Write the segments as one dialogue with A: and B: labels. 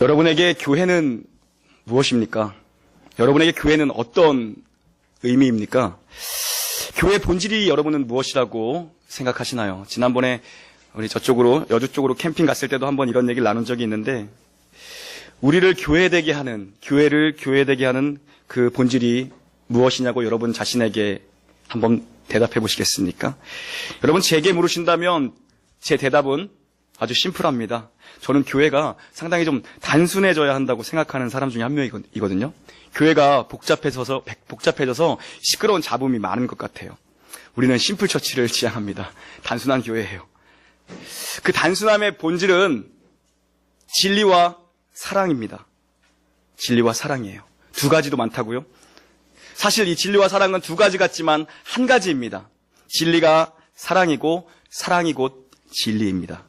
A: 여러분에게 교회는 무엇입니까? 여러분에게 교회는 어떤 의미입니까? 교회 본질이 여러분은 무엇이라고 생각하시나요? 지난번에 우리 저쪽으로, 여주 쪽으로 캠핑 갔을 때도 한번 이런 얘기를 나눈 적이 있는데, 우리를 교회되게 하는, 교회를 교회되게 하는 그 본질이 무엇이냐고 여러분 자신에게 한번 대답해 보시겠습니까? 여러분 제게 물으신다면 제 대답은 아주 심플합니다. 저는 교회가 상당히 좀 단순해져야 한다고 생각하는 사람 중에 한 명이거든요. 교회가 복잡해져서, 복잡해져서 시끄러운 잡음이 많은 것 같아요. 우리는 심플 처치를 지향합니다. 단순한 교회예요. 그 단순함의 본질은 진리와 사랑입니다. 진리와 사랑이에요. 두 가지도 많다고요? 사실 이 진리와 사랑은 두 가지 같지만 한 가지입니다. 진리가 사랑이고 사랑이 곧 진리입니다.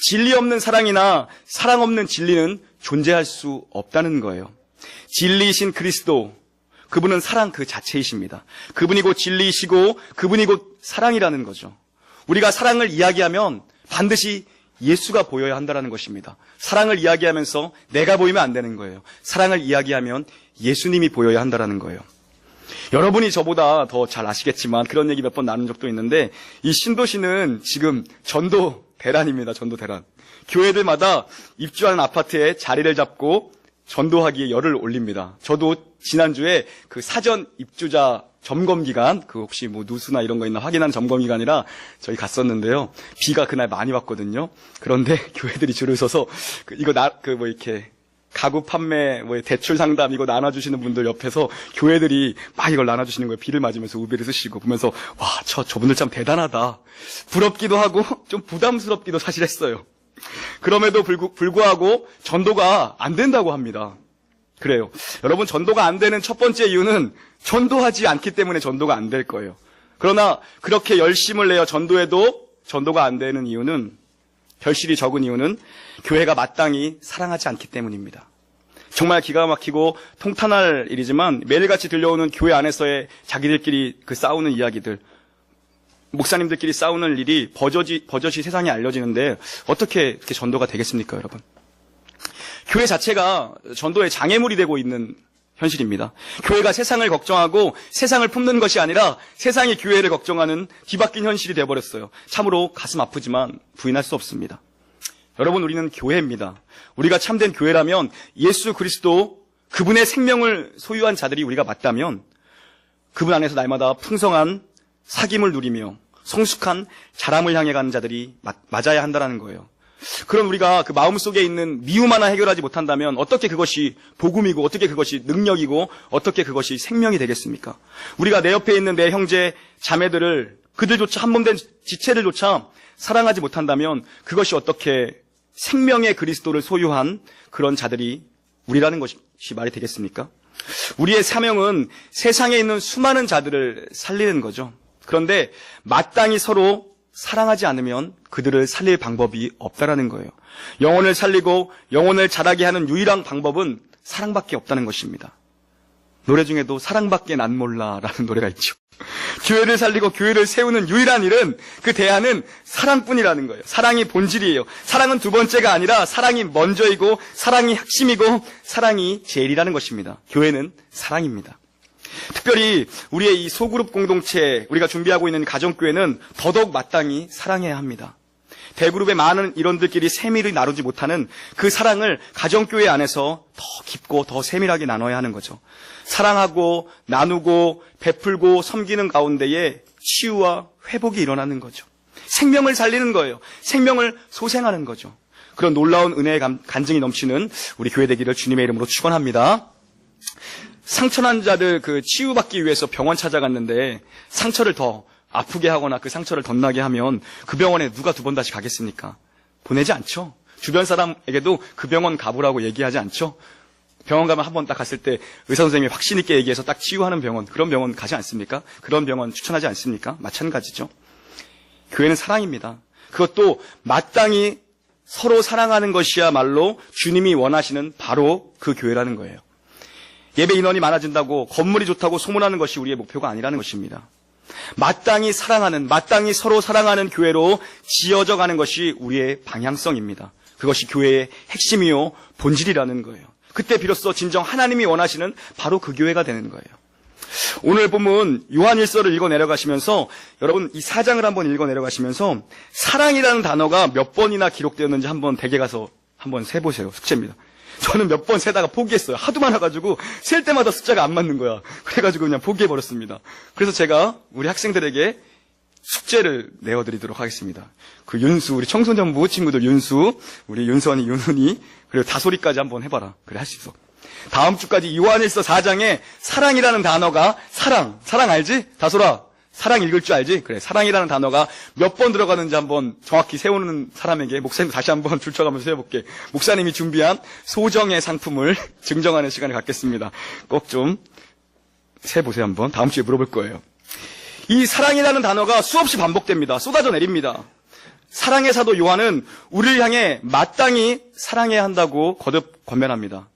A: 진리 없는 사랑이나 사랑 없는 진리는 존재할 수 없다는 거예요. 진리이신 그리스도, 그분은 사랑 그 자체이십니다. 그분이 곧 진리이시고 그분이 곧 사랑이라는 거죠. 우리가 사랑을 이야기하면 반드시 예수가 보여야 한다는 것입니다. 사랑을 이야기하면서 내가 보이면 안 되는 거예요. 사랑을 이야기하면 예수님이 보여야 한다는 거예요. 여러분이 저보다 더 잘 아시겠지만 그런 얘기 몇 번 나눈 적도 있는데 이 신도시는 지금 전도 대란입니다. 전도 대란. 교회들마다 입주하는 아파트에 자리를 잡고 전도하기에 열을 올립니다. 저도 지난주에 그 사전 입주자 점검 기간, 그 혹시 뭐 누수나 이런 거 있나 확인하는 점검 기간이라 저희 갔었는데요. 비가 그날 많이 왔거든요. 그런데 교회들이 줄을 서서 그 이거 나 그 뭐 이렇게 가구 판매, 뭐 대출 상담 이거 나눠주시는 분들 옆에서 교회들이 막 이걸 나눠주시는 거예요. 비를 맞으면서 우비를 쓰시고 보면서 와, 저 저분들 참 대단하다. 부럽기도 하고 좀 부담스럽기도 사실 했어요. 그럼에도 불구, 불구하고 전도가 안 된다고 합니다. 그래요. 여러분 전도가 안 되는 첫 번째 이유는 전도하지 않기 때문에 전도가 안 될 거예요. 그러나 그렇게 열심을 내어 전도해도 전도가 안 되는 이유는 결실이 적은 이유는 교회가 마땅히 사랑하지 않기 때문입니다. 정말 기가 막히고 통탄할 일이지만 매일같이 들려오는 교회 안에서의 자기들끼리 그 싸우는 이야기들, 목사님들끼리 싸우는 일이 버젓이, 버젓이 세상에 알려지는데 어떻게 이렇게 전도가 되겠습니까, 여러분? 교회 자체가 전도의 장애물이 되고 있는 현실입니다. 교회가 세상을 걱정하고 세상을 품는 것이 아니라 세상이 교회를 걱정하는 뒤바뀐 현실이 되어버렸어요. 참으로 가슴 아프지만 부인할 수 없습니다. 여러분, 우리는 교회입니다. 우리가 참된 교회라면 예수 그리스도 그분의 생명을 소유한 자들이 우리가 맞다면 그분 안에서 날마다 풍성한 사귐을 누리며 성숙한 자람을 향해 가는 자들이 맞, 맞아야 한다는 거예요. 그럼 우리가 그 마음속에 있는 미움 하나 해결하지 못한다면 어떻게 그것이 복음이고 어떻게 그것이 능력이고 어떻게 그것이 생명이 되겠습니까? 우리가 내 옆에 있는 내 형제 자매들을 그들조차 한 몸된 지체들조차 사랑하지 못한다면 그것이 어떻게 생명의 그리스도를 소유한 그런 자들이 우리라는 것이 말이 되겠습니까? 우리의 사명은 세상에 있는 수많은 자들을 살리는 거죠. 그런데 마땅히 서로 사랑하지 않으면 그들을 살릴 방법이 없다라는 거예요. 영혼을 살리고 영혼을 자라게 하는 유일한 방법은 사랑밖에 없다는 것입니다. 노래 중에도 사랑밖에 난 몰라라는 노래가 있죠. 교회를 살리고 교회를 세우는 유일한 일은 그 대안은 사랑뿐이라는 거예요. 사랑이 본질이에요. 사랑은 두 번째가 아니라 사랑이 먼저이고 사랑이 핵심이고 사랑이 제일이라는 것입니다. 교회는 사랑입니다. 특별히 우리의 이 소그룹 공동체, 우리가 준비하고 있는 가정교회는 더더욱 마땅히 사랑해야 합니다. 대그룹의 많은 일원들끼리 세밀히 나누지 못하는 그 사랑을 가정교회 안에서 더 깊고 더 세밀하게 나눠야 하는 거죠. 사랑하고 나누고 베풀고 섬기는 가운데에 치유와 회복이 일어나는 거죠. 생명을 살리는 거예요. 생명을 소생하는 거죠. 그런 놀라운 은혜의 간증이 넘치는 우리 교회 되기를 주님의 이름으로 축원합니다. 상처난 자들 그 치유받기 위해서 병원 찾아갔는데 상처를 더 아프게 하거나 그 상처를 덧나게 하면 그 병원에 누가 두 번 다시 가겠습니까? 보내지 않죠. 주변 사람에게도 그 병원 가보라고 얘기하지 않죠. 병원 가면 한 번 딱 갔을 때 의사 선생님이 확신 있게 얘기해서 딱 치유하는 병원 그런 병원 가지 않습니까? 그런 병원 추천하지 않습니까? 마찬가지죠. 교회는 사랑입니다. 그것도 마땅히 서로 사랑하는 것이야말로 주님이 원하시는 바로 그 교회라는 거예요. 예배 인원이 많아진다고 건물이 좋다고 소문하는 것이 우리의 목표가 아니라는 것입니다. 마땅히 사랑하는, 마땅히 서로 사랑하는 교회로 지어져 가는 것이 우리의 방향성입니다. 그것이 교회의 핵심이요 본질이라는 거예요. 그때 비로소 진정 하나님이 원하시는 바로 그 교회가 되는 거예요. 오늘 본문 요한일서를 읽어 내려가시면서 여러분 이 사장을 한번 읽어 내려가시면서 사랑이라는 단어가 몇 번이나 기록되었는지 한번 댁에 가서 한번 세보세요. 숙제입니다. 저는 몇 번 세다가 포기했어요. 하도 많아가지고 셀 때마다 숫자가 안 맞는 거야. 그래가지고 그냥 포기해버렸습니다. 그래서 제가 우리 학생들에게 숙제를 내어드리도록 하겠습니다. 그 윤수, 우리 청소년부 친구들 윤수, 우리 윤선이, 윤훈이, 그리고 다소리까지 한번 해봐라. 그래, 할 수 있어. 다음 주까지 요한일서 4장에 사랑이라는 단어가 사랑, 사랑 알지? 다소라, 사랑 읽을 줄 알지? 그래, 사랑이라는 단어가 몇 번 들어가는지 한번 정확히 세우는 사람에게 목사님 다시 한번 줄쳐가면서 세워볼게. 목사님이 준비한 소정의 상품을 증정하는 시간을 갖겠습니다. 꼭 좀 세보세요 한번. 다음 주에 물어볼 거예요. 이 사랑이라는 단어가 수없이 반복됩니다. 쏟아져 내립니다. 사랑의 사도 요한은 우리를 향해 마땅히 사랑해야 한다고 거듭 권면합니다.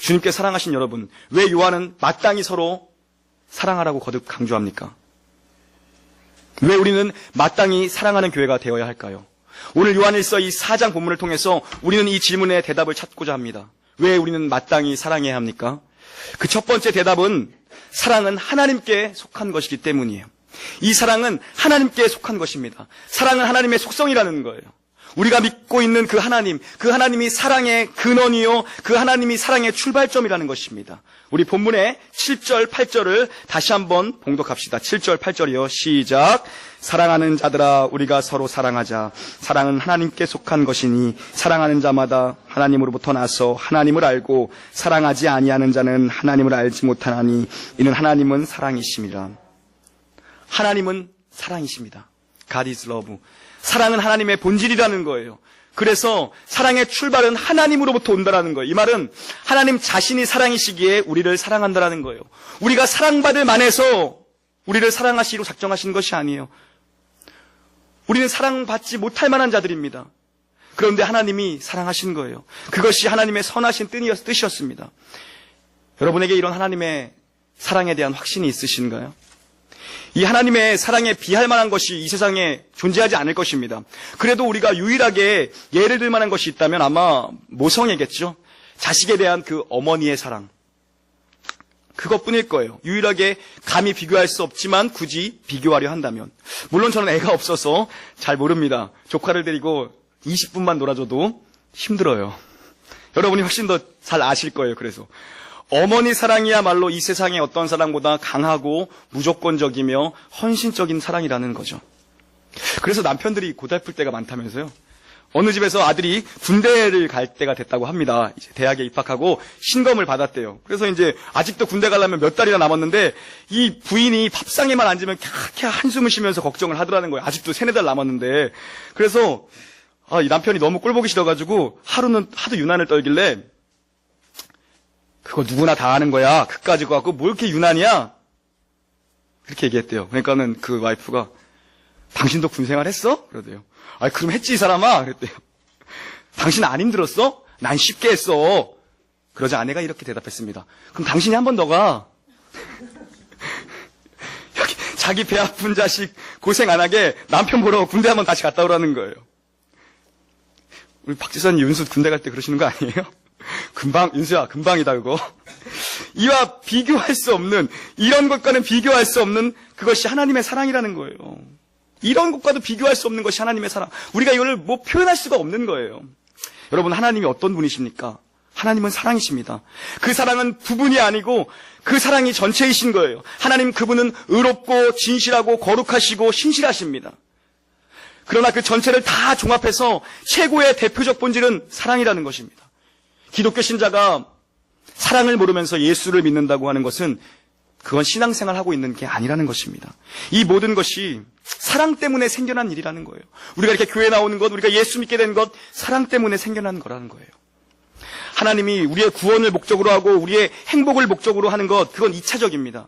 A: 주님께 사랑하신 여러분, 왜 요한은 마땅히 서로 사랑하라고 거듭 강조합니까? 왜 우리는 마땅히 사랑하는 교회가 되어야 할까요? 오늘 요한일서 이 4장 본문을 통해서 우리는 이 질문에 대답을 찾고자 합니다. 왜 우리는 마땅히 사랑해야 합니까? 그 첫 번째 대답은 사랑은 하나님께 속한 것이기 때문이에요. 이 사랑은 하나님께 속한 것입니다. 사랑은 하나님의 속성이라는 거예요. 우리가 믿고 있는 그 하나님, 그 하나님이 사랑의 근원이요, 그 하나님이 사랑의 출발점이라는 것입니다. 우리 본문의 7절, 8절을 다시 한번 봉독합시다. 7절, 8절이요. 시작. 사랑하는 자들아, 우리가 서로 사랑하자. 사랑은 하나님께 속한 것이니, 사랑하는 자마다 하나님으로부터 나서 하나님을 알고, 사랑하지 아니하는 자는 하나님을 알지 못하나니, 이는 하나님은 사랑이심이라. 하나님은 사랑이십니다. God is love. 사랑은 하나님의 본질이라는 거예요. 그래서 사랑의 출발은 하나님으로부터 온다라는 거예요. 이 말은 하나님 자신이 사랑이시기에 우리를 사랑한다라는 거예요. 우리가 사랑받을 만해서 우리를 사랑하시기로 작정하신 것이 아니에요. 우리는 사랑받지 못할 만한 자들입니다. 그런데 하나님이 사랑하신 거예요. 그것이 하나님의 선하신 뜻이었습니다. 여러분에게 이런 하나님의 사랑에 대한 확신이 있으신가요? 이 하나님의 사랑에 비할 만한 것이 이 세상에 존재하지 않을 것입니다. 그래도 우리가 유일하게 예를 들 만한 것이 있다면 아마 모성애겠죠. 자식에 대한 그 어머니의 사랑. 그것뿐일 거예요. 유일하게 감히 비교할 수 없지만 굳이 비교하려 한다면. 물론 저는 애가 없어서 잘 모릅니다. 조카를 데리고 20분만 놀아줘도 힘들어요. 여러분이 훨씬 더 잘 아실 거예요. 그래서 어머니 사랑이야말로 이 세상의 어떤 사랑보다 강하고 무조건적이며 헌신적인 사랑이라는 거죠. 그래서 남편들이 고달플 때가 많다면서요. 어느 집에서 아들이 군대를 갈 때가 됐다고 합니다. 이제 대학에 입학하고 신검을 받았대요. 그래서 이제 아직도 군대 가려면 몇 달이나 남았는데 이 부인이 밥상에만 앉으면 캬캬 한숨을 쉬면서 걱정을 하더라는 거예요. 아직도 세네 달 남았는데. 그래서 아, 이 남편이 너무 꼴보기 싫어가지고 하루는 하도 유난을 떨길래 그거 누구나 다 아는 거야. 그까지 갖고 뭘 이렇게 유난이야? 그렇게 얘기했대요. 그러니까는 그 와이프가 당신도 군 생활 했어? 그러대요. 아, 그럼 했지 이 사람아. 그랬대요. 당신 안 힘들었어? 난 쉽게 했어. 그러자 아내가 이렇게 대답했습니다. 그럼 당신이 한 번 더 가. 여기 자기 배 아픈 자식 고생 안 하게 남편 보러 군대 한 번 다시 갔다 오라는 거예요. 우리 박지선 윤수 군대 갈 때 그러시는 거 아니에요? 금방, 윤수야, 금방이다, 그거. 이와 비교할 수 없는, 이런 것과는 비교할 수 없는 그것이 하나님의 사랑이라는 거예요. 이런 것과도 비교할 수 없는 것이 하나님의 사랑. 우리가 이걸 뭐 표현할 수가 없는 거예요. 여러분, 하나님이 어떤 분이십니까? 하나님은 사랑이십니다. 그 사랑은 부분이 아니고 그 사랑이 전체이신 거예요. 하나님 그분은 의롭고 진실하고 거룩하시고 신실하십니다. 그러나 그 전체를 다 종합해서 최고의 대표적 본질은 사랑이라는 것입니다. 기독교 신자가 사랑을 모르면서 예수를 믿는다고 하는 것은 그건 신앙생활 하고 있는 게 아니라는 것입니다. 이 모든 것이 사랑 때문에 생겨난 일이라는 거예요. 우리가 이렇게 교회 나오는 것, 우리가 예수 믿게 된 것, 사랑 때문에 생겨난 거라는 거예요. 하나님이 우리의 구원을 목적으로 하고 우리의 행복을 목적으로 하는 것, 그건 2차적입니다.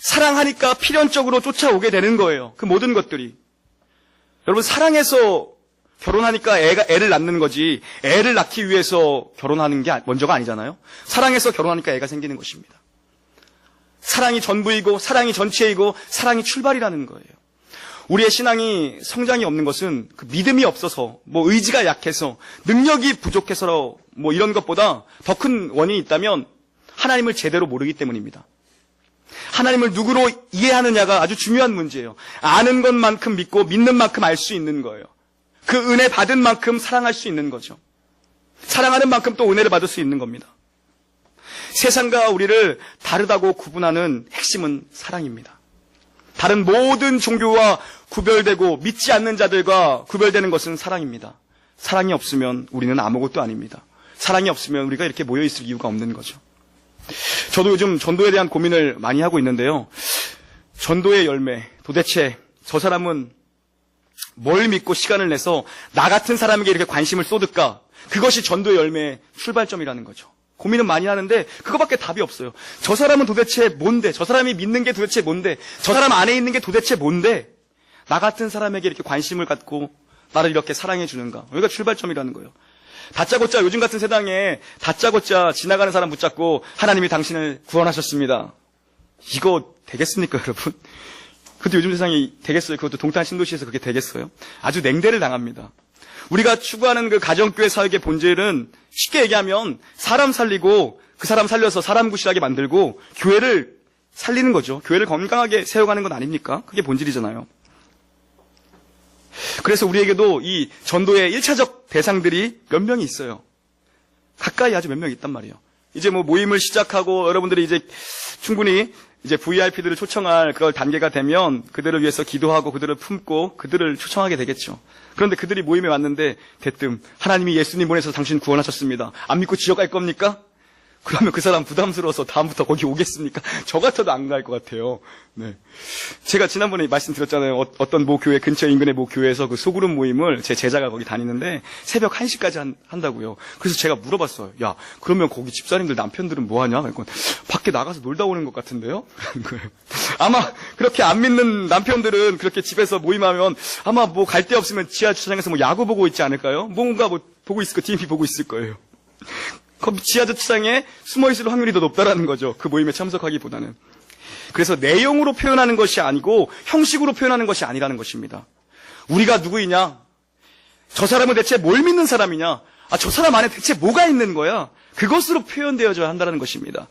A: 사랑하니까 필연적으로 쫓아오게 되는 거예요. 그 모든 것들이. 여러분, 사랑해서 결혼하니까 애가 애를 낳는 거지 애를 낳기 위해서 결혼하는 게 먼저가 아니잖아요. 사랑해서 결혼하니까 애가 생기는 것입니다. 사랑이 전부이고 사랑이 전체이고 사랑이 출발이라는 거예요. 우리의 신앙이 성장이 없는 것은 그 믿음이 없어서, 뭐 의지가 약해서, 능력이 부족해서 뭐 이런 것보다 더 큰 원인이 있다면 하나님을 제대로 모르기 때문입니다. 하나님을 누구로 이해하느냐가 아주 중요한 문제예요. 아는 것만큼 믿고 믿는 만큼 알 수 있는 거예요. 그 은혜 받은 만큼 사랑할 수 있는 거죠. 사랑하는 만큼 또 은혜를 받을 수 있는 겁니다. 세상과 우리를 다르다고 구분하는 핵심은 사랑입니다. 다른 모든 종교와 구별되고 믿지 않는 자들과 구별되는 것은 사랑입니다. 사랑이 없으면 우리는 아무것도 아닙니다. 사랑이 없으면 우리가 이렇게 모여 있을 이유가 없는 거죠. 저도 요즘 전도에 대한 고민을 많이 하고 있는데요. 전도의 열매, 도대체 저 사람은 뭘 믿고 시간을 내서 나 같은 사람에게 이렇게 관심을 쏟을까? 그것이 전도의 열매의 출발점이라는 거죠. 고민은 많이 하는데 그거밖에 답이 없어요. 저 사람은 도대체 뭔데? 저 사람이 믿는 게 도대체 뭔데? 저 사람 안에 있는 게 도대체 뭔데? 나 같은 사람에게 이렇게 관심을 갖고 나를 이렇게 사랑해 주는가? 여기가 출발점이라는 거예요. 다짜고짜 요즘 같은 세상에 다짜고짜 지나가는 사람 붙잡고 하나님이 당신을 구원하셨습니다. 이거 되겠습니까, 여러분? 그것도 요즘 세상에 되겠어요? 그것도 동탄 신도시에서 그게 되겠어요? 아주 냉대를 당합니다. 우리가 추구하는 그 가정교회 사역의 본질은 쉽게 얘기하면 사람 살리고 그 사람 살려서 사람 구실하게 만들고 교회를 살리는 거죠. 교회를 건강하게 세워가는 건 아닙니까? 그게 본질이잖아요. 그래서 우리에게도 이 전도의 1차적 대상들이 몇 명이 있어요. 가까이 아주 몇명 있단 말이에요. 이제 뭐 모임을 시작하고 여러분들이 이제 충분히 이제 VIP들을 초청할 그걸 단계가 되면 그들을 위해서 기도하고 그들을 품고 그들을 초청하게 되겠죠. 그런데 그들이 모임에 왔는데 대뜸 하나님이 예수님 보내서 당신 구원하셨습니다. 안 믿고 지옥 갈 겁니까? 그러면 그 사람 부담스러워서 다음부터 거기 오겠습니까? 저 같아도 안 갈 것 같아요. 네. 제가 지난번에 말씀드렸잖아요. 어, 떤모 교회 근처 인근의 모 교회에서 그 소그룹 모임을 제 제자가 거기 다니는데 새벽 1시까지 한, 한다고요. 그래서 제가 물어봤어요. 야, 그러면 거기 집사님들 남편들은 뭐 하냐? 그러니까 밖에 나가서 놀다 오는 것 같은데요? 아마 그렇게 안 믿는 남편들은 그렇게 집에서 모임하면 아마 뭐 갈 데 없으면 지하 주차장에서 뭐 야구 보고 있지 않을까요? 뭔가 뭐 보고 있을 거, TV 보고 있을 거예요. 그 지하 주차장에 숨어 있을 확률이 더 높다라는 거죠. 그 모임에 참석하기보다는. 그래서 내용으로 표현하는 것이 아니고 형식으로 표현하는 것이 아니라는 것입니다. 우리가 누구이냐? 저 사람은 대체 뭘 믿는 사람이냐? 아, 저 사람 안에 대체 뭐가 있는 거야? 그것으로 표현되어져야 한다는 것입니다.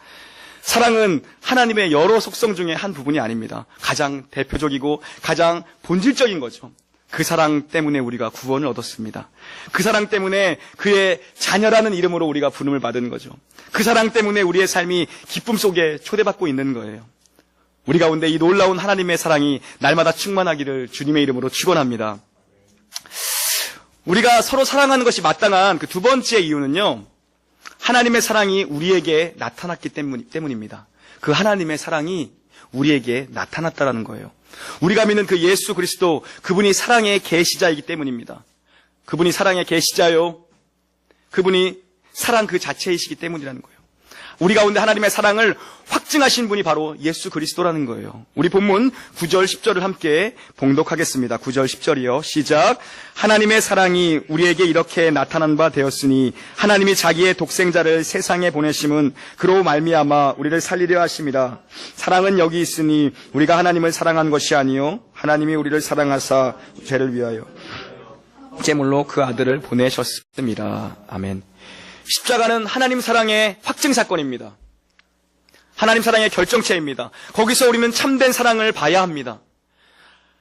A: 사랑은 하나님의 여러 속성 중에 한 부분이 아닙니다. 가장 대표적이고 가장 본질적인 거죠. 그 사랑 때문에 우리가 구원을 얻었습니다. 그 사랑 때문에 그의 자녀라는 이름으로 우리가 부름을 받은 거죠. 그 사랑 때문에 우리의 삶이 기쁨 속에 초대받고 있는 거예요. 우리 가운데 이 놀라운 하나님의 사랑이 날마다 충만하기를 주님의 이름으로 축원합니다. 우리가 서로 사랑하는 것이 마땅한 그 두 번째 이유는요. 하나님의 사랑이 우리에게 나타났기 때문, 때문입니다. 그 하나님의 사랑이 우리에게 나타났다라는 거예요. 우리가 믿는 그 예수 그리스도 그분이 사랑의 계시자이기 때문입니다. 그분이 사랑의 계시자요. 그분이 사랑 그 자체이시기 때문이라는 거예요. 우리 가운데 하나님의 사랑을 확증하신 분이 바로 예수 그리스도라는 거예요. 우리 본문 9절 10절을 함께 봉독하겠습니다. 9절 10절이요. 시작. 하나님의 사랑이 우리에게 이렇게 나타난 바 되었으니 하나님이 자기의 독생자를 세상에 보내심은 그로 말미암아 우리를 살리려 하심이라. 사랑은 여기 있으니 우리가 하나님을 사랑한 것이 아니요 하나님이 우리를 사랑하사 죄를 위하여 제물로 그 아들을 보내셨습니다. 아멘. 십자가는 하나님 사랑의 확증 사건입니다. 하나님 사랑의 결정체입니다. 거기서 우리는 참된 사랑을 봐야 합니다.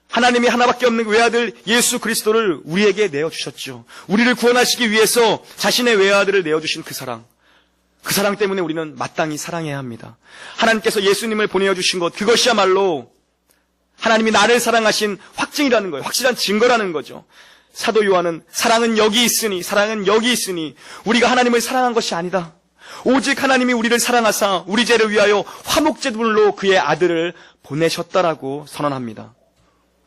A: 하나님이 하나밖에 없는 외아들 예수 그리스도를 우리에게 내어주셨죠. 우리를 구원하시기 위해서 자신의 외아들을 내어주신 그 사랑. 그 사랑 때문에 우리는 마땅히 사랑해야 합니다. 하나님께서 예수님을 보내어주신 것, 그것이야말로 하나님이 나를 사랑하신 확증이라는 거예요. 확실한 증거라는 거죠. 사도 요한은 사랑은 여기 있으니 사랑은 여기 있으니 우리가 하나님을 사랑한 것이 아니다. 오직 하나님이 우리를 사랑하사 우리 죄를 위하여 화목제물로 그의 아들을 보내셨다라고 선언합니다.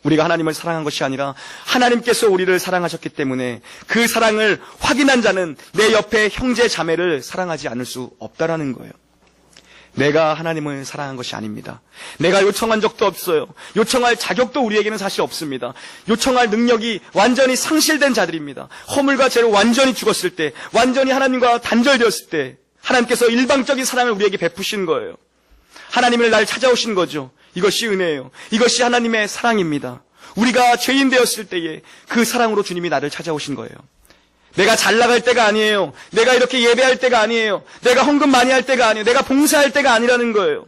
A: 우리가 하나님을 사랑한 것이 아니라 하나님께서 우리를 사랑하셨기 때문에 그 사랑을 확인한 자는 내 옆에 형제 자매를 사랑하지 않을 수 없다라는 거예요. 내가 하나님을 사랑한 것이 아닙니다. 내가 요청한 적도 없어요. 요청할 자격도 우리에게는 사실 없습니다. 요청할 능력이 완전히 상실된 자들입니다. 허물과 죄로 완전히 죽었을 때, 완전히 하나님과 단절되었을 때, 하나님께서 일방적인 사랑을 우리에게 베푸신 거예요. 하나님을 날 찾아오신 거죠. 이것이 은혜예요. 이것이 하나님의 사랑입니다. 우리가 죄인 되었을 때에 그 사랑으로 주님이 나를 찾아오신 거예요. 내가 잘 나갈 때가 아니에요. 내가 이렇게 예배할 때가 아니에요. 내가 헌금 많이 할 때가 아니에요. 내가 봉사할 때가 아니라는 거예요.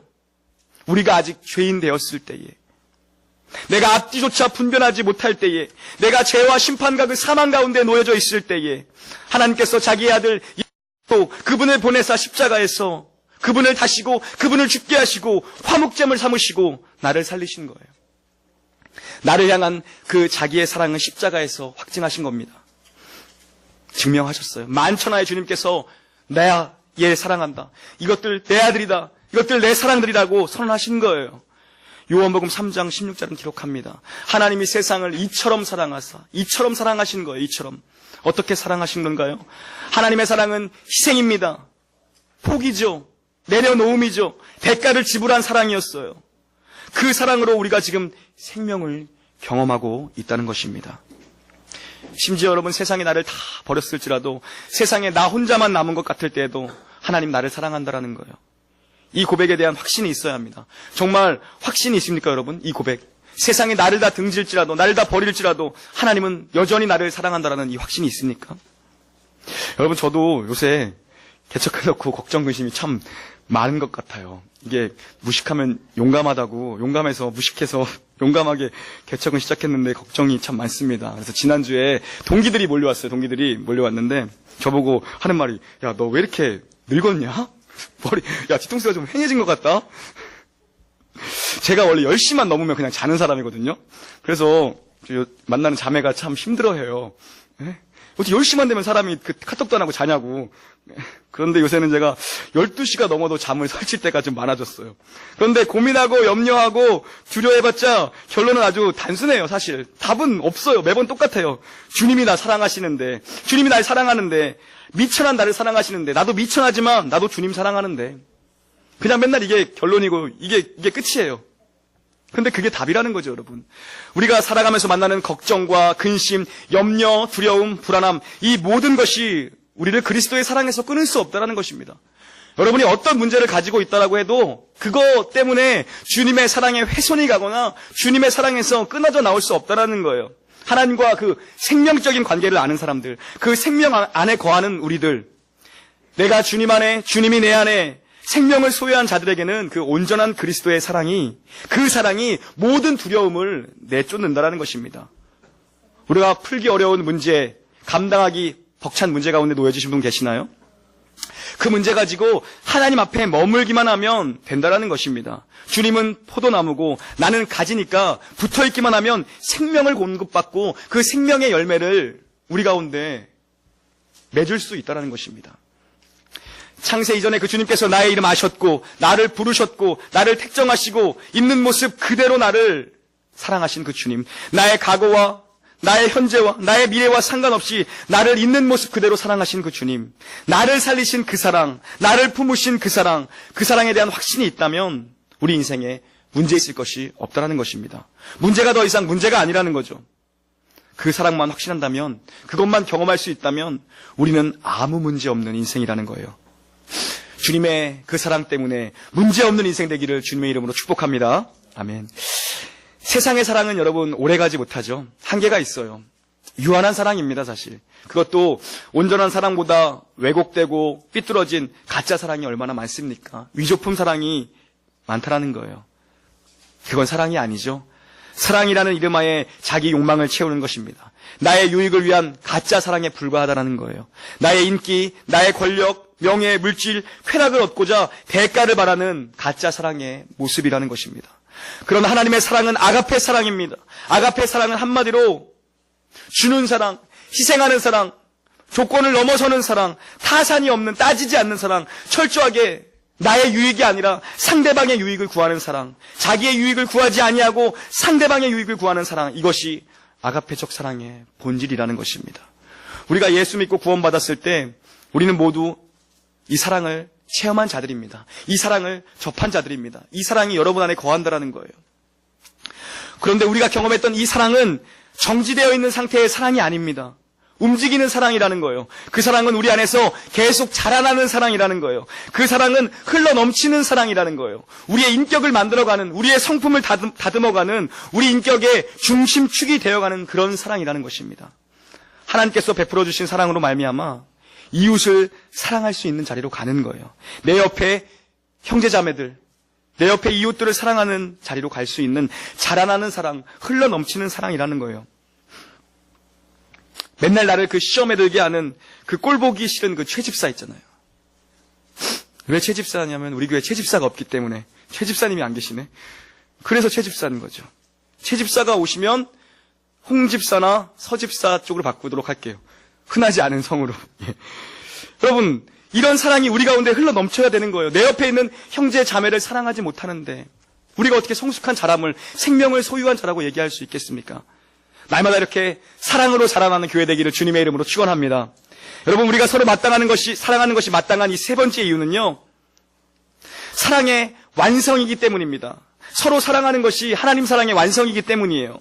A: 우리가 아직 죄인 되었을 때에 내가 앞뒤조차 분별하지 못할 때에 내가 죄와 심판과 그 사망 가운데 놓여져 있을 때에 하나님께서 자기의 아들 또 그분을 보내사 십자가에서 그분을 다시고 그분을 죽게 하시고 화목제물 삼으시고 나를 살리신 거예요. 나를 향한 그 자기의 사랑은 십자가에서 확증하신 겁니다. 증명하셨어요. 만천하의 주님께서 내야 얘 사랑한다. 이것들 내 아들이다. 이것들 내 사랑들이라고 선언하신 거예요. 요한복음 3장 16절은 기록합니다. 하나님이 세상을 이처럼 사랑하사 이처럼 사랑하신 거예요. 이처럼. 어떻게 사랑하신 건가요? 하나님의 사랑은 희생입니다. 포기죠. 내려놓음이죠. 대가를 지불한 사랑이었어요. 그 사랑으로 우리가 지금 생명을 경험하고 있다는 것입니다. 심지어 여러분 세상에 나를 다 버렸을지라도 세상에 나 혼자만 남은 것 같을 때에도 하나님 나를 사랑한다라는 거예요. 이 고백에 대한 확신이 있어야 합니다. 정말 확신이 있습니까, 여러분? 이 고백. 세상에 나를 다 등질지라도, 나를 다 버릴지라도, 하나님은 여전히 나를 사랑한다라는 이 확신이 있습니까? 여러분, 저도 요새 개척해놓고 걱정, 근심이 참 많은 것 같아요. 이게 무식하면 용감하다고, 용감해서, 무식해서, 용감하게 개척은 시작했는데 걱정이 참 많습니다. 그래서 지난주에 동기들이 몰려왔어요. 동기들이 몰려왔는데, 저보고 하는 말이, 야, 너 왜 이렇게 늙었냐? 머리, 야, 뒤통수가 좀 행해진 것 같다? 제가 원래 10시만 넘으면 그냥 자는 사람이거든요? 그래서 저 만나는 자매가 참 힘들어해요. 예? 어떻게 10시만 되면 사람이 그 카톡도 안 하고 자냐고. 그런데 요새는 제가 12시가 넘어도 잠을 설칠 때가 좀 많아졌어요. 그런데 고민하고 염려하고 두려워해봤자 결론은 아주 단순해요, 사실. 답은 없어요. 매번 똑같아요. 주님이 나 사랑하시는데, 주님이 날 사랑하는데, 미천한 나를 사랑하시는데, 나도 미천하지만 나도 주님 사랑하는데, 그냥 맨날 이게 결론이고, 이게, 이게 끝이에요. 근데 그게 답이라는 거죠, 여러분. 우리가 살아가면서 만나는 걱정과 근심, 염려, 두려움, 불안함, 이 모든 것이 우리를 그리스도의 사랑에서 끊을 수 없다는 것입니다. 여러분이 어떤 문제를 가지고 있다라고 해도 그거 때문에 주님의 사랑에 훼손이 가거나 주님의 사랑에서 끊어져 나올 수 없다라는 거예요. 하나님과 그 생명적인 관계를 아는 사람들, 그 생명 안에 거하는 우리들, 내가 주님 안에, 주님이 내 안에 생명을 소유한 자들에게는 그 온전한 그리스도의 사랑이, 그 사랑이 모든 두려움을 내쫓는다라는 것입니다. 우리가 풀기 어려운 문제, 감당하기 벅찬 문제 가운데 놓여지신 분 계시나요? 그 문제 가지고 하나님 앞에 머물기만 하면 된다라는 것입니다. 주님은 포도나무고 나는 가지니까 붙어 있기만 하면 생명을 공급받고 그 생명의 열매를 우리 가운데 맺을 수 있다라는 것입니다. 창세 이전에 그 주님께서 나의 이름 아셨고 나를 부르셨고 나를 택정하시고 있는 모습 그대로 나를 사랑하신 그 주님. 나의 과거와 나의 현재와 나의 미래와 상관없이 나를 있는 모습 그대로 사랑하신 그 주님. 나를 살리신 그 사랑 나를 품으신 그 사랑 그 사랑에 대한 확신이 있다면 우리 인생에 문제 있을 것이 없다라는 것입니다. 문제가 더 이상 문제가 아니라는 거죠. 그 사랑만 확신한다면 그것만 경험할 수 있다면 우리는 아무 문제 없는 인생이라는 거예요 주님의 그 사랑 때문에 문제없는 인생 되기를 주님의 이름으로 축복합니다. 아멘. 세상의 사랑은 여러분 오래가지 못하죠. 한계가 있어요. 유한한 사랑입니다, 사실. 그것도 온전한 사랑보다 왜곡되고 삐뚤어진 가짜 사랑이 얼마나 많습니까? 위조품 사랑이 많다라는 거예요. 그건 사랑이 아니죠. 사랑이라는 이름하에 자기 욕망을 채우는 것입니다. 나의 유익을 위한 가짜 사랑에 불과하다는 거예요. 나의 인기, 나의 권력, 명예, 물질, 쾌락을 얻고자 대가를 바라는 가짜 사랑의 모습이라는 것입니다. 그러나 하나님의 사랑은 아가페 사랑입니다. 아가페 사랑은 한마디로 주는 사랑, 희생하는 사랑, 조건을 넘어서는 사랑, 타산이 없는 따지지 않는 사랑, 철저하게 나의 유익이 아니라 상대방의 유익을 구하는 사랑, 자기의 유익을 구하지 아니하고 상대방의 유익을 구하는 사랑, 이것이 아가페적 사랑의 본질이라는 것입니다. 우리가 예수 믿고 구원받았을 때 우리는 모두 이 사랑을 체험한 자들입니다. 이 사랑을 접한 자들입니다. 이 사랑이 여러분 안에 거한다라는 거예요. 그런데 우리가 경험했던 이 사랑은 정지되어 있는 상태의 사랑이 아닙니다. 움직이는 사랑이라는 거예요. 그 사랑은 우리 안에서 계속 자라나는 사랑이라는 거예요. 그 사랑은 흘러 넘치는 사랑이라는 거예요. 우리의 인격을 만들어가는, 우리의 성품을 다듬, 다듬어가는, 우리 인격의 중심축이 되어가는 그런 사랑이라는 것입니다. 하나님께서 베풀어 주신 사랑으로 말미암아 이웃을 사랑할 수 있는 자리로 가는 거예요. 내 옆에 형제자매들, 내 옆에 이웃들을 사랑하는 자리로 갈 수 있는 자라나는 사랑, 흘러 넘치는 사랑이라는 거예요. 맨날 나를 그 시험에 들게 하는 그 꼴보기 싫은 그 최집사 있잖아요. 왜 최집사냐면 우리 교회 최집사가 없기 때문에 최집사님이 안 계시네. 그래서 최집사인 거죠. 최집사가 오시면 홍집사나 서집사 쪽으로 바꾸도록 할게요. 흔하지 않은 성으로. 예. 여러분, 이런 사랑이 우리 가운데 흘러 넘쳐야 되는 거예요. 내 옆에 있는 형제 자매를 사랑하지 못하는데 우리가 어떻게 성숙한 자람을 생명을 소유한 자라고 얘기할 수 있겠습니까? 날마다 이렇게 사랑으로 자라나는 교회 되기를 주님의 이름으로 축원합니다. 여러분 우리가 서로 마땅하는 것이 사랑하는 것이 마땅한 이 세 번째 이유는요. 사랑의 완성이기 때문입니다. 서로 사랑하는 것이 하나님 사랑의 완성이기 때문이에요.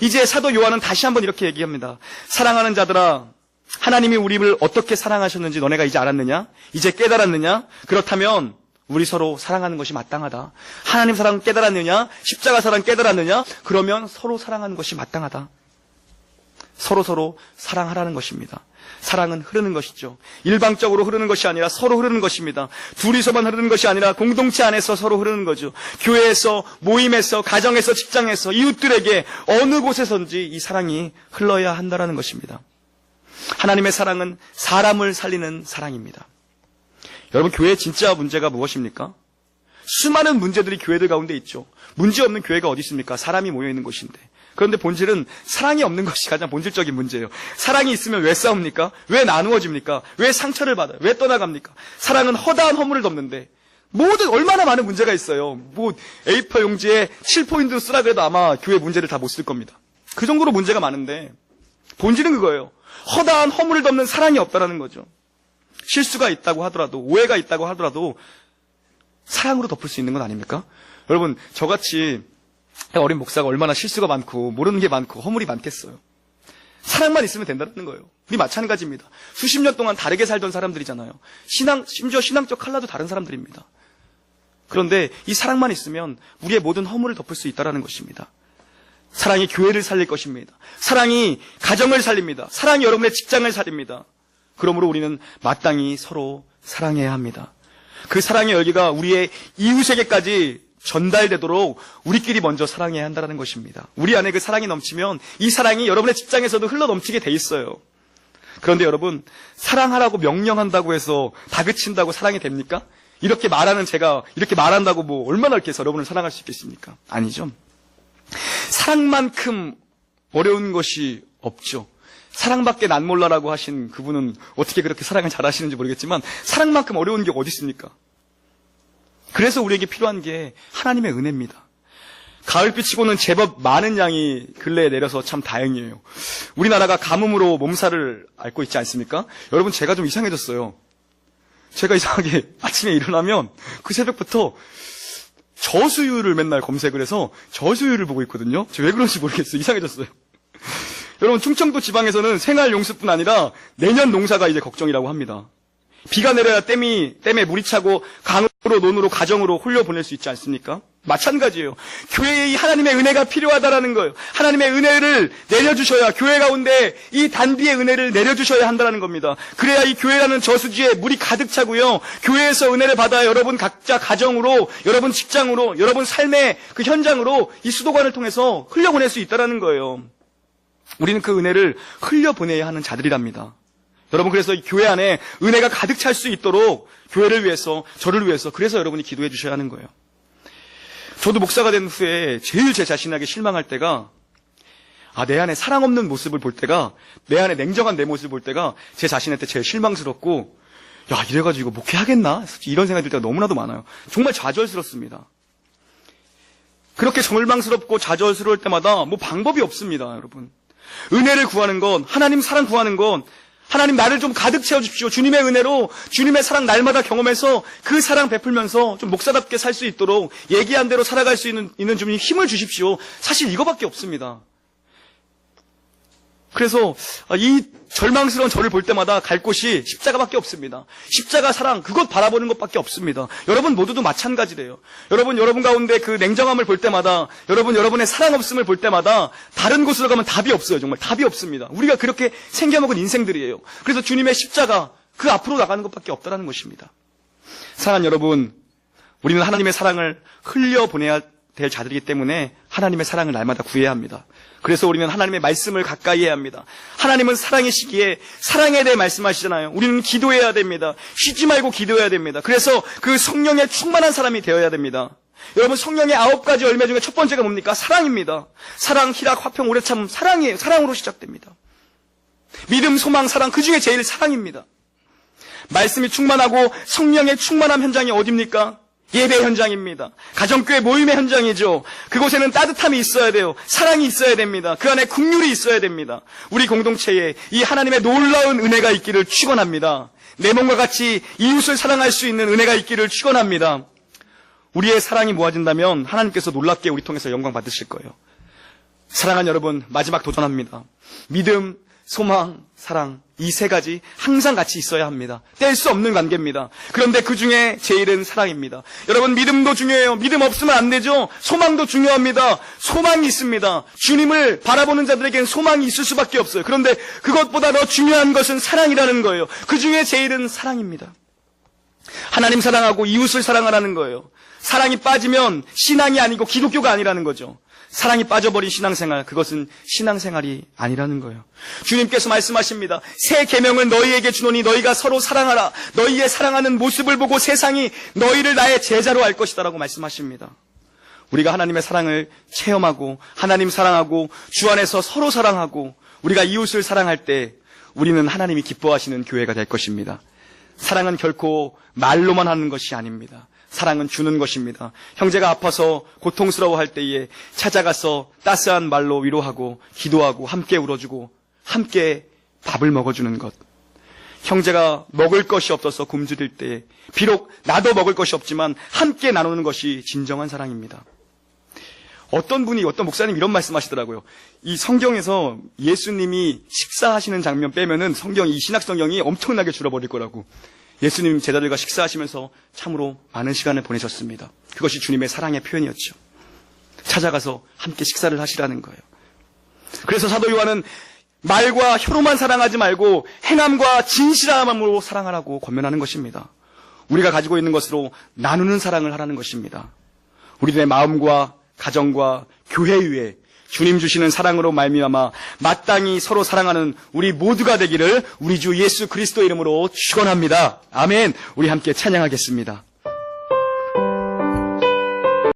A: 이제 사도 요한은 다시 한번 이렇게 얘기합니다. 사랑하는 자들아, 하나님이 우리를 어떻게 사랑하셨는지 너네가 이제 알았느냐? 이제 깨달았느냐? 그렇다면 우리 서로 사랑하는 것이 마땅하다. 하나님 사랑 깨달았느냐? 십자가 사랑 깨달았느냐? 그러면 서로 사랑하는 것이 마땅하다. 서로 서로 사랑하라는 것입니다. 사랑은 흐르는 것이죠. 일방적으로 흐르는 것이 아니라 서로 흐르는 것입니다. 둘이서만 흐르는 것이 아니라 공동체 안에서 서로 흐르는 거죠. 교회에서, 모임에서, 가정에서, 직장에서, 이웃들에게 어느 곳에선지 이 사랑이 흘러야 한다라는 것입니다. 하나님의 사랑은 사람을 살리는 사랑입니다. 여러분, 교회의 진짜 문제가 무엇입니까? 수많은 문제들이 교회들 가운데 있죠. 문제 없는 교회가 어디 있습니까? 사람이 모여 있는 곳인데. 그런데 본질은 사랑이 없는 것이 가장 본질적인 문제예요. 사랑이 있으면 왜 싸웁니까? 왜 나누어집니까? 왜 상처를 받아요? 왜 떠나갑니까? 사랑은 허다한 허물을 덮는데 모든 얼마나 많은 문제가 있어요. 뭐 A4 용지에 7포인트로 쓰라 그래도 아마 교회 문제를 다 못 쓸 겁니다. 그 정도로 문제가 많은데 본질은 그거예요. 허다한 허물을 덮는 사랑이 없다라는 거죠. 실수가 있다고 하더라도 오해가 있다고 하더라도 사랑으로 덮을 수 있는 건 아닙니까? 여러분 저같이 어린 목사가 얼마나 실수가 많고 모르는 게 많고 허물이 많겠어요. 사랑만 있으면 된다는 거예요. 우리 마찬가지입니다. 수십 년 동안 다르게 살던 사람들이잖아요. 신앙 심지어 신앙적 칼라도 다른 사람들입니다. 그런데 이 사랑만 있으면 우리의 모든 허물을 덮을 수 있다는 것입니다. 사랑이 교회를 살릴 것입니다. 사랑이 가정을 살립니다. 사랑이 여러분의 직장을 살립니다. 그러므로 우리는 마땅히 서로 사랑해야 합니다. 그 사랑의 열기가 우리의 이웃에게까지 전달되도록 우리끼리 먼저 사랑해야 한다는 것입니다. 우리 안에 그 사랑이 넘치면 이 사랑이 여러분의 직장에서도 흘러 넘치게 돼 있어요. 그런데 여러분, 사랑하라고 명령한다고 해서 다그친다고 사랑이 됩니까? 이렇게 말하는 제가 이렇게 말한다고 뭐 얼마나 이렇게 해서 여러분을 사랑할 수 있겠습니까? 아니죠. 사랑만큼 어려운 것이 없죠. 사랑밖에 난 몰라라고 하신 그분은 어떻게 그렇게 사랑을 잘 하시는지 모르겠지만 사랑만큼 어려운 게 어디 있습니까? 그래서 우리에게 필요한 게 하나님의 은혜입니다. 가을비치고는 제법 많은 양이 근래에 내려서 참 다행이에요. 우리나라가 가뭄으로 몸살을 앓고 있지 않습니까? 여러분 제가 좀 이상해졌어요. 제가 이상하게 아침에 일어나면 그 새벽부터 저수유를 맨날 검색을 해서 저수유를 보고 있거든요. 저 왜 그런지 모르겠어요. 이상해졌어요. 여러분 충청도 지방에서는 생활 용수뿐 아니라 내년 농사가 이제 걱정이라고 합니다. 비가 내려야 댐이 댐에 물이 차고 강으로 논으로 가정으로 홀려 보낼 수 있지 않습니까? 마찬가지예요. 교회에 이 하나님의 은혜가 필요하다라는 거예요. 하나님의 은혜를 내려주셔야 교회 가운데 이 단비의 은혜를 내려주셔야 한다는 겁니다. 그래야 이 교회라는 저수지에 물이 가득 차고요. 교회에서 은혜를 받아 여러분 각자 가정으로, 여러분 직장으로, 여러분 삶의 그 현장으로 이 수도관을 통해서 흘려보낼 수 있다라는 거예요. 우리는 그 은혜를 흘려보내야 하는 자들이랍니다. 여러분 그래서 교회 안에 은혜가 가득 찰 수 있도록 교회를 위해서 저를 위해서 그래서 여러분이 기도해 주셔야 하는 거예요. 저도 목사가 된 후에 제일 제 자신에게 실망할 때가 아, 내 안에 사랑 없는 모습을 볼 때가 내 안에 냉정한 내 모습을 볼 때가 제 자신한테 제일 실망스럽고 야, 이래가지고 목회하겠나? 이런 생각이 들 때가 너무나도 많아요. 정말 좌절스럽습니다. 그렇게 절망스럽고 좌절스러울 때마다 뭐 방법이 없습니다, 여러분. 은혜를 구하는 건, 하나님 사랑 구하는 건, 하나님 나를 좀 가득 채워주십시오. 주님의 은혜로 주님의 사랑 날마다 경험해서 그 사랑 베풀면서 좀 목사답게 살 수 있도록 얘기한 대로 살아갈 수 있는, 있는 주님 힘을 주십시오. 사실 이거밖에 없습니다. 그래서 이 절망스러운 저를 볼 때마다 갈 곳이 십자가밖에 없습니다. 십자가 사랑 그것 바라보는 것밖에 없습니다. 여러분 모두도 마찬가지래요. 여러분 여러분 가운데 그 냉정함을 볼 때마다 여러분 여러분의 사랑 없음을 볼 때마다 다른 곳으로 가면 답이 없어요. 정말 답이 없습니다. 우리가 그렇게 생겨먹은 인생들이에요. 그래서 주님의 십자가 그 앞으로 나가는 것밖에 없다라는 것입니다. 사랑하는 여러분, 우리는 하나님의 사랑을 흘려 보내야 될 자들이기 때문에 하나님의 사랑을 날마다 구해야 합니다. 그래서 우리는 하나님의 말씀을 가까이 해야 합니다. 하나님은 사랑이시기에 사랑에 대해 말씀하시잖아요. 우리는 기도해야 됩니다. 쉬지 말고 기도해야 됩니다. 그래서 그 성령에 충만한 사람이 되어야 됩니다. 여러분 성령의 아홉 가지 열매 중에 첫 번째가 뭡니까? 사랑입니다. 사랑, 희락, 화평, 오래 참 사랑이에요. 사랑으로 시작됩니다. 믿음, 소망, 사랑 그 중에 제일 사랑입니다. 말씀이 충만하고 성령의 충만함 현장이 어딥니까? 예배 현장입니다. 가정교회 모임의 현장이죠. 그곳에는 따뜻함이 있어야 돼요. 사랑이 있어야 됩니다. 그 안에 국률이 있어야 됩니다. 우리 공동체에 이 하나님의 놀라운 은혜가 있기를 축원합니다. 내 몸과 같이 이웃을 사랑할 수 있는 은혜가 있기를 축원합니다. 우리의 사랑이 모아진다면 하나님께서 놀랍게 우리 통해서 영광 받으실 거예요. 사랑하는 여러분, 마지막 도전합니다. 믿음, 소망, 사랑, 이 세 가지 항상 같이 있어야 합니다. 뗄 수 없는 관계입니다. 그런데 그 중에 제일은 사랑입니다. 여러분, 믿음도 중요해요. 믿음 없으면 안 되죠? 소망도 중요합니다. 소망이 있습니다. 주님을 바라보는 자들에겐 소망이 있을 수밖에 없어요. 그런데 그것보다 더 중요한 것은 사랑이라는 거예요. 그 중에 제일은 사랑입니다. 하나님 사랑하고 이웃을 사랑하라는 거예요. 사랑이 빠지면 신앙이 아니고 기독교가 아니라는 거죠. 사랑이 빠져버린 신앙생활, 그것은 신앙생활이 아니라는 거예요. 주님께서 말씀하십니다. 새 계명을 너희에게 주노니 너희가 서로 사랑하라. 너희의 사랑하는 모습을 보고 세상이 너희를 나의 제자로 알 것이다라고 말씀하십니다. 우리가 하나님의 사랑을 체험하고 하나님 사랑하고 주 안에서 서로 사랑하고 우리가 이웃을 사랑할 때 우리는 하나님이 기뻐하시는 교회가 될 것입니다. 사랑은 결코 말로만 하는 것이 아닙니다. 사랑은 주는 것입니다. 형제가 아파서 고통스러워 할 때에 찾아가서 따스한 말로 위로하고 기도하고 함께 울어주고 함께 밥을 먹어주는 것. 형제가 먹을 것이 없어서 굶주릴 때 비록 나도 먹을 것이 없지만 함께 나누는 것이 진정한 사랑입니다. 어떤 분이 어떤 목사님 이런 말씀하시더라고요. 이 성경에서 예수님이 식사하시는 장면 빼면은 성경 이 신학 성경이 엄청나게 줄어버릴 거라고. 예수님 제자들과 식사하시면서 참으로 많은 시간을 보내셨습니다. 그것이 주님의 사랑의 표현이었죠. 찾아가서 함께 식사를 하시라는 거예요. 그래서 사도 요한은 말과 혀로만 사랑하지 말고 행함과 진실함으로 사랑하라고 권면하는 것입니다. 우리가 가지고 있는 것으로 나누는 사랑을 하라는 것입니다. 우리들의 마음과 가정과 교회 위에 주님 주시는 사랑으로 말미암아 마땅히 서로 사랑하는 우리 모두가 되기를 우리 주 예수 그리스도 이름으로 축원합니다. 아멘. 우리 함께 찬양하겠습니다.